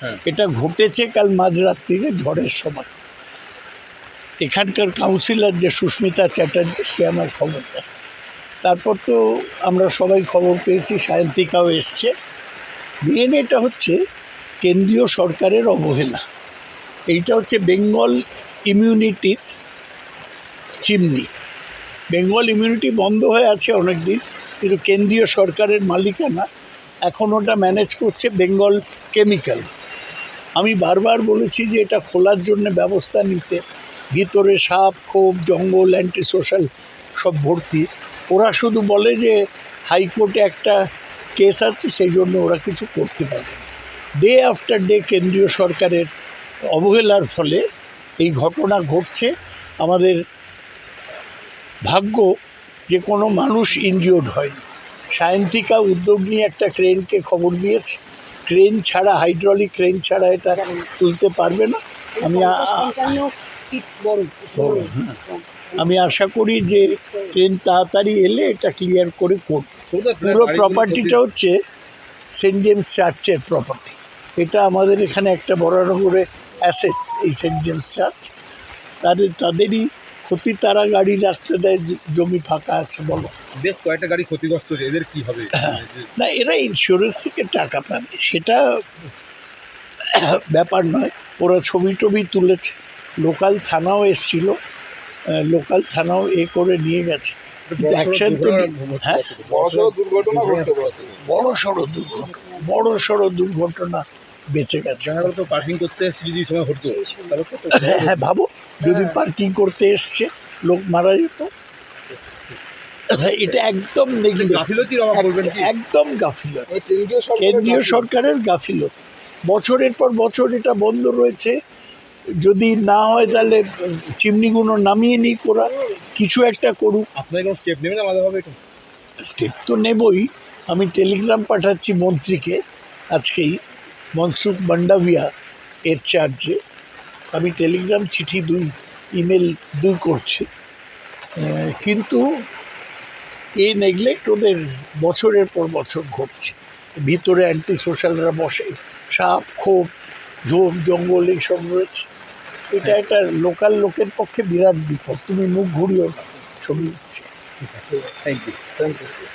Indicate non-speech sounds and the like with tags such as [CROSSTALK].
হ্যাঁ। এটা ঘটেছে কাল মাঝরাত্রিরে ঝড়ের সময়। এখানকার কাউন্সিলর যে সুস্মিতা চ্যাটার্জি, সে আমার খবর দেয়। তারপর তো আমরা সবাই খবর পেয়েছি, সায়ন্তিকাও এসছে। মেন এটা হচ্ছে কেন্দ্রীয় সরকারের অবহেলা। এইটা হচ্ছে বেঙ্গল ইমিউনিটির চিমনি। বেঙ্গল ইমিউনিটি বন্ধ হয়ে আছে অনেক দিন কিন্তু কেন্দ্রীয় সরকারের মালিকানা এখন ওটা ম্যানেজ করছে বেঙ্গল কেমিক্যাল আমি বারবার বলেছি যে এটা খোলার জন্য ব্যবস্থা নিতে। ভিতরে সাপ খোপ জঙ্গল অ্যান্টি সোশ্যাল সব ভর্তি। ওরা শুধু বলে যে হাইকোর্টে একটা কেস আছে, সেই জন্য ওরা কিছু করতে পারে। ডে আফটার ডে কেন্দ্রীয় সরকারের অবহেলার ফলে এই ঘটনা ঘটছে। আমাদের ভাগ্য যে কোনো মানুষ ইনজিওর্ড হয়নি। সায়ন্তিকা উদ্যোগ নিয়ে একটা ক্রেনকে খবর দিয়েছে। ক্রেন ছাড়া হাইড্রোলিক ক্রেন ছাড়া এটা তুলতে পারবে না। আমি বড় বড়, হ্যাঁ। আমি আশা করি যে ট্রেন তাড়াতাড়ি এলে এটা ক্লিয়ার করে করবে। পুরো প্রপার্টিটা হচ্ছে সেন্ট জেমস চার্চের প্রপার্টি এটা আমাদের এখানে একটা বরানগরে অ্যাসেট এই সেন্ট জেমস চার্চ। তাদের তাদেরই ক্ষতি তারা গাড়ি রাখতে দেয় জমি ফাঁকা আছে বলো। বেশ কয়েকটা গাড়ি ক্ষতিগ্রস্ত এদের কি হবে? [COUGHS] না এরা ইন্স্যুরেন্স থেকে টাকা পাবে সেটা ব্যাপার নয়। ওরা ছবি টবি তুলেছে লোকাল থানাও এসছিল লোকাল থানাও এ করে নিয়ে গেছে। অ্যাকশন তো হ্যাঁ? বড়সড় দুর্ঘটনা বড় সড়ো দুর্ঘটনা বড় সড়ো দুর্ঘটনা। বেঁচে গেছে। গেল তো পার্কিং করতে এসে যদি সময় ঘটতো তাহলে হ্যাঁ ভাবো যদি পার্কিং করতে এসছে লোক মারা যেত। এটা একদম একদম গাফিলত। কেন্দ্রীয় সরকারের গাফিলতি। বছরের পর বছর এটা বন্ধ রয়েছে। যদি না হয় তাহলে চিমনিগুলো নামিয়ে নিই করা কিছু একটা করুক। আপনার কোনো স্টেপ নেবেন আলাদাভাবে এটা? স্টেপ তো নেবই। আমি টেলিগ্রাম পাঠাচ্ছি মন্ত্রীকে আজকেই। মনসুখ মান্ডাভিয়া এর চার্জে আমি টেলিগ্রাম চিঠি দুই ইমেল দুই করছি। কিন্তু এ নেগলেক্ট ওদের বছরের পর বছর ঘটছে। ভিতরে অ্যান্টি সোশ্যালরা বসে সাপ খোপ ঝোপ জঙ্গল এইসব রয়েছে। এটা একটা লোকাল লোকের পক্ষে বিরাট বিপদ। তুমি মুখ ঘুরিও না ছবি উঠছে। Thank you thank you.